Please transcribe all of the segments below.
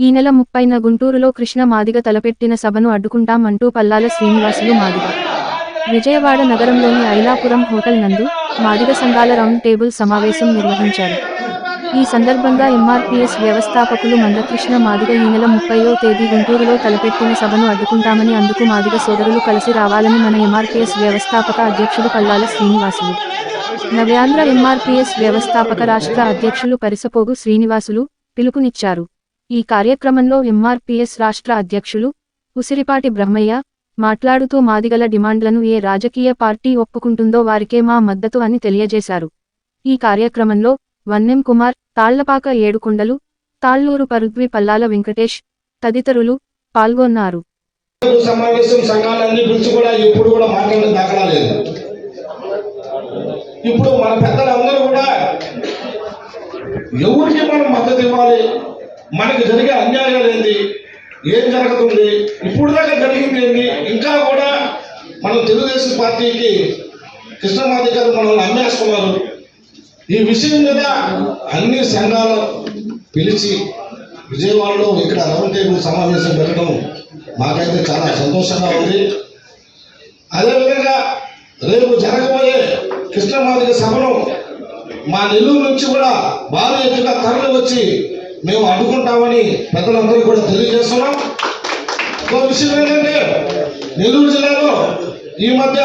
ఈ నెల ముప్పైన గుంటూరులో కృష్ణ మాదిగ తలపెట్టిన సభను అడ్డుకుంటామంటూ పల్లాల శ్రీనివాసులు మాదిగ. విజయవాడ నగరంలోని ఐలాపురం హోటల్ నందు మాదిగ సంఘాల రౌండ్ టేబుల్ సమావేశం నిర్వహించారు. ఈ సందర్భంగా ఎంఆర్పీఎస్ వ్యవస్థాపకులు మందకృష్ణ మాదిగ ఈ నెల ముప్పయో తేదీ గుంటూరులో తలపెట్టిన సభను అడ్డుకుంటామని అందుకు మాదిగ సోదరులు కలిసి రావాలని మన ఎంఆర్పీఎస్ వ్యవస్థాపక అధ్యక్షుడు పల్లాల శ్రీనివాసులు. నవ్యాంధ్ర ఎంఆర్పీఎస్ వ్యవస్థాపక రాష్ట్ర అధ్యక్షులు పరిసపోగు శ్రీనివాసులు పిలుపునిచ్చారు. ఈ కార్యక్రమంలో ఎంఆర్పీఎస్ రాష్ట్ర అధ్యక్షులు ఉసిరిపాటి బ్రహ్మయ్య మాట్లాడుతూ మాదిగల డిమాండ్లను ఏ రాజకీయ పార్టీ ఒప్పుకుంటుందో వారికే మా మద్దతు అని తెలియజేశారు. ఈ కార్యక్రమంలో వన్నెం కుమార్ తాళ్ళపాక ఏడుకొండలు తాళ్ళూరు పరుద్వి పల్లాల వెంకటేష్ తదితరులు పాల్గొన్నారు. సమావేశం సంఘాలన్నీ గురించి కూడా ఎప్పుడు కూడా మాట్లాడిన దాఖలా లేదు. ఇప్పుడు మన పెద్దలందరూ కూడా ఎవరికి మనం మద్దతు ఇవ్వాలి? మనకి జరిగే అన్యాయాలు ఏంది? ఏం జరుగుతుంది? ఇప్పుడు దాకా జరిగింది ఏంది? ఇంకా కూడా మనం తెలుగుదేశం పార్టీకి కృష్ణమాది గారు మనల్ని అమ్మేస్తున్నారు. ఈ విషయం మీద అన్ని సంఘాలు పిలిచి విజయవాడలో ఇక్కడ రౌండ్ టేబుల్ సమావేశం పెట్టడం మాకైతే చాలా సంతోషంగా ఉంది. అదేవిధంగా రేపు జరగబోయే కృష్ణమాదిగ సభను మా నెల్లూరు నుంచి కూడా భారీ ఎత్తుగా తరలి వచ్చి మేము అడ్డుకుంటామని పెద్దలందరూ కూడా తెలియజేస్తున్నాం. ఇంకో విషయం ఏంటంటే నెల్లూరు జిల్లాలో ఈ మధ్య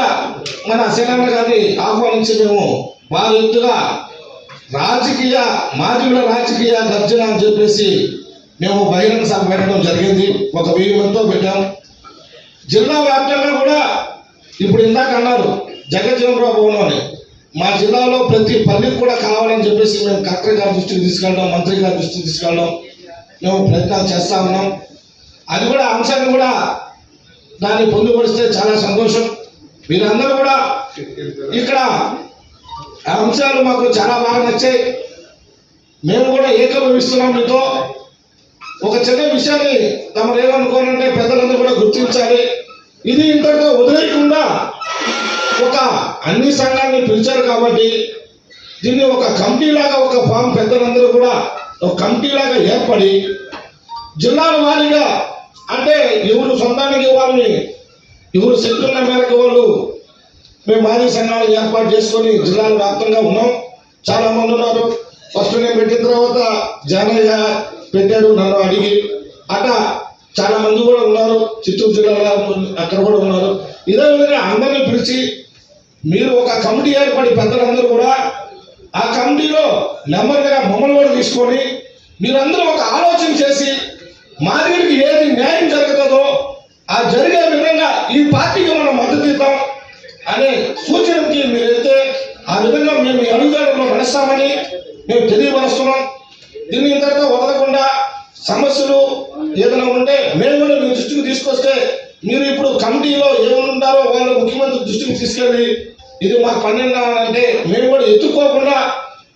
మన సేనన్న గారిని ఆహ్వానించి మేము వారి ఎత్తుగా రాజకీయ మాధ్యముల రాజకీయ గర్జన అని చెప్పేసి మేము బహిరంగ సభ పెట్టడం జరిగింది. ఒక వెయ్యి మందితో పెట్టాం. జిల్లా వ్యాప్తంగా కూడా ఇప్పుడు ఇందాక అన్నారు జగజ్జీవనరావు భవనం అని మా జిల్లాలో ప్రతి పల్లెకి కూడా కావాలని చెప్పేసి మేము కలెక్టర్ గారి దృష్టికి తీసుకెళ్ళడం మంత్రి గారి దృష్టికి తీసుకెళ్ళడం మేము ప్రయత్నాలు చేస్తా ఉన్నాం. అది కూడా అంశాన్ని కూడా దాన్ని పొందుపరిస్తే చాలా సంతోషం. మీరందరూ కూడా ఇక్కడ ఆ అంశాలు మాకు చాలా బాగా నచ్చాయి. మేము కూడా ఏకభవిస్తున్నాం మీతో. ఒక చిన్న విషయాన్ని తమరు ఏమనుకోనంటే పెద్దలందరూ కూడా గుర్తించాలి. ఇది ఇంతటితో వదిలేయకుండా అన్ని సంఘాన్ని పిలిచారు కాబట్టి దీన్ని ఒక కమిటీ లాగా ఒక ఫామ్ పెద్దలందరూ కూడా ఒక కమిటీ లాగా ఏర్పడి జిల్లాల వారీగా అంటే ఎవరు సొంతానికి ఇవ్వాలని ఎవరు శక్తున్న మేరకు వాళ్ళు మేము మాజీ సంఘాలు ఏర్పాటు చేసుకొని జిల్లాల వ్యాప్తంగా ఉన్నాం. చాలా మంది ఉన్నారు. ఫస్ట్ నేను పెట్టిన తర్వాత జానయ్య పెట్టారు నన్ను అడిగి. అట్లా చాలా మంది కూడా ఉన్నారు. చిత్తూరు జిల్లాలో అక్కడ కూడా ఉన్నారు. ఇదే విధంగా అందరినీ పిలిచి మీరు ఒక కమిటీ ఏర్పడి పెద్దలందరూ కూడా ఆ కమిటీలో నెమ్మదిగా మమ్మల్ని కూడా తీసుకొని మీరందరూ ఒక ఆలోచన చేసి మాదిరికి ఏది న్యాయం జరుగుతుందో ఆ జరిగే విధంగా ఈ పార్టీకి మనం మద్దతు ఇద్దాం అనే సూచనకి మీరైతే ఆ విధంగా మేము ఈ అడుగుదారులో నడుస్తామని మేము తెలియపరుస్తున్నాం. దీన్ని ఇంతటితో వదలకుండా సమస్యలు ఏదైనా ఉంటే మేము కూడా మీ దృష్టికి తీసుకొస్తే మీరు ఇప్పుడు కమిటీలో ఏమైనా ఉంటారో వాళ్ళు ముఖ్యమంత్రి దృష్టికి తీసుకెళ్ళి ఇది మాకు పన్నెండు అంటే మేము కూడా ఎత్తుకోకుండా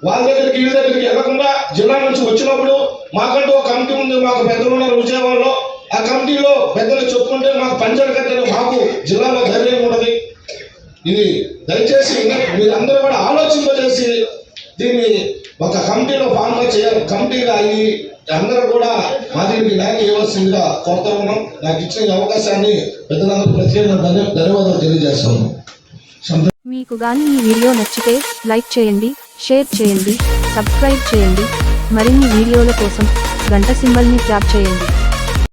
వాళ్ళ దగ్గరికి వీళ్ళ దగ్గరికి వెళ్ళకుండా జిల్లా నుంచి వచ్చినప్పుడు మాకంటూ ఒక కమిటీ ఉంది మాకు పెద్దలు ఉన్నారు విజయవాడలో. ఆ కమిటీలో పెద్దలు చెప్పుకుంటే మాకు పంచాయతీ కట్టిన మాకు జిల్లాలో ధైర్యం ఉండదు ఇది దయచేసి మీరందరూ కూడా ఆలోచింపజేసి దీన్ని ఒక కమిటీలో ఫామ్ చేయాలి కమిటీగా అయ్యి అందరూ కూడా మా దీనికి న్యాయం ఇవ్వాల్సిందిగా కోరుతా ఉన్నాం. నాకు ఇచ్చిన అవకాశాన్ని పెద్దలందరూ ప్రత్యేకంగా ధన్యవాదాలు తెలియజేస్తాను మీకు గాని ఈ వీడియో నచ్చితే లైక్ చేయండి షేర్ చేయండి సబ్స్క్రైబ్ చేయండి. మరిన్ని వీడియోల కోసం గంట సింబల్ని ట్యాప్ చేయండి.